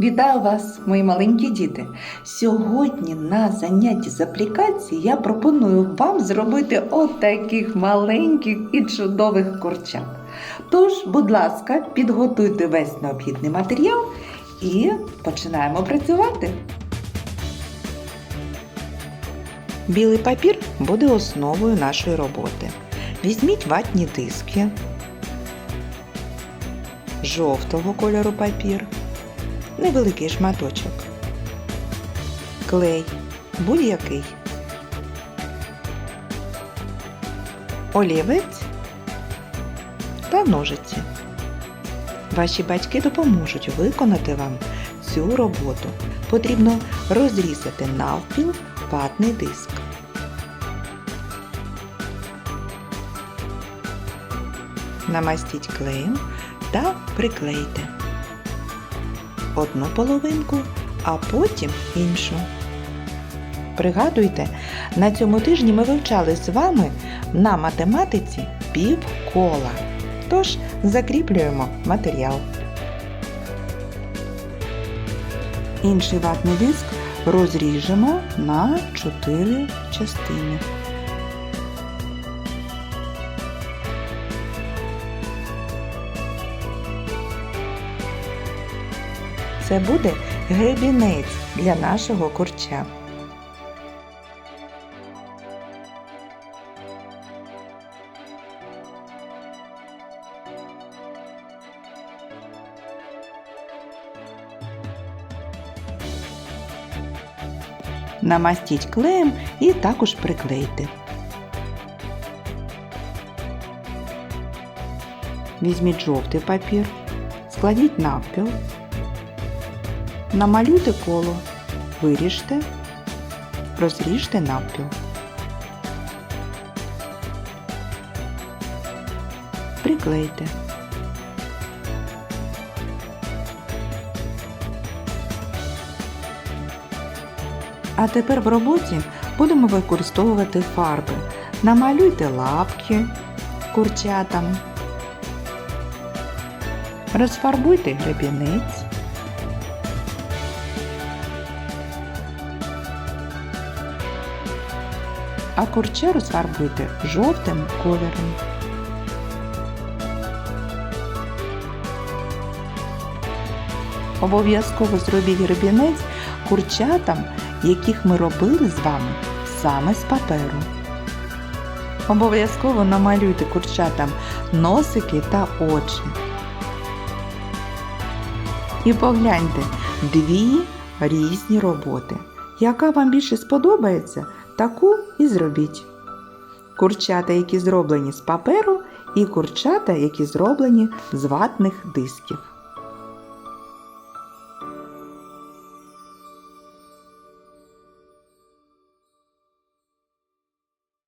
Вітаю вас, мої маленькі діти! Сьогодні на занятті з аплікації я пропоную вам зробити отаких маленьких і чудових курчат. Тож, будь ласка, підготуйте весь необхідний матеріал і починаємо працювати. Білий папір буде основою нашої роботи. Візьміть ватні диски, жовтого кольору папір невеликий шматочок. Клей будь-який. Олівець та ножиці. Ваші батьки допоможуть виконати вам цю роботу. Потрібно розрізати навпіл ватний диск. Намастіть клеєм та приклейте одну половинку, а потім іншу. Пригадуйте, на цьому тижні ми вивчали з вами на математиці півкола. Тож закріплюємо матеріал. Інший ватний диск розріжемо на 4 частини. Це буде гребінець для нашого курча. Намастіть клеєм і також приклейте. Візьміть жовтий папір, складіть навпіл. Намалюйте коло, виріжте, розріжте навпіл. Приклейте. А тепер в роботі будемо використовувати фарби. Намалюйте лапки курчатам. Розфарбуйте гребінець. А курча розфарбуйте жовтим кольором. Обов'язково зробіть гребінець курчатам, яких ми робили з вами саме з паперу. Обов'язково намалюйте курчатам носики та очі. І погляньте дві різні роботи. Яка вам більше сподобається, таку і зробіть. Курчата, які зроблені з паперу, і курчата, які зроблені з ватних дисків.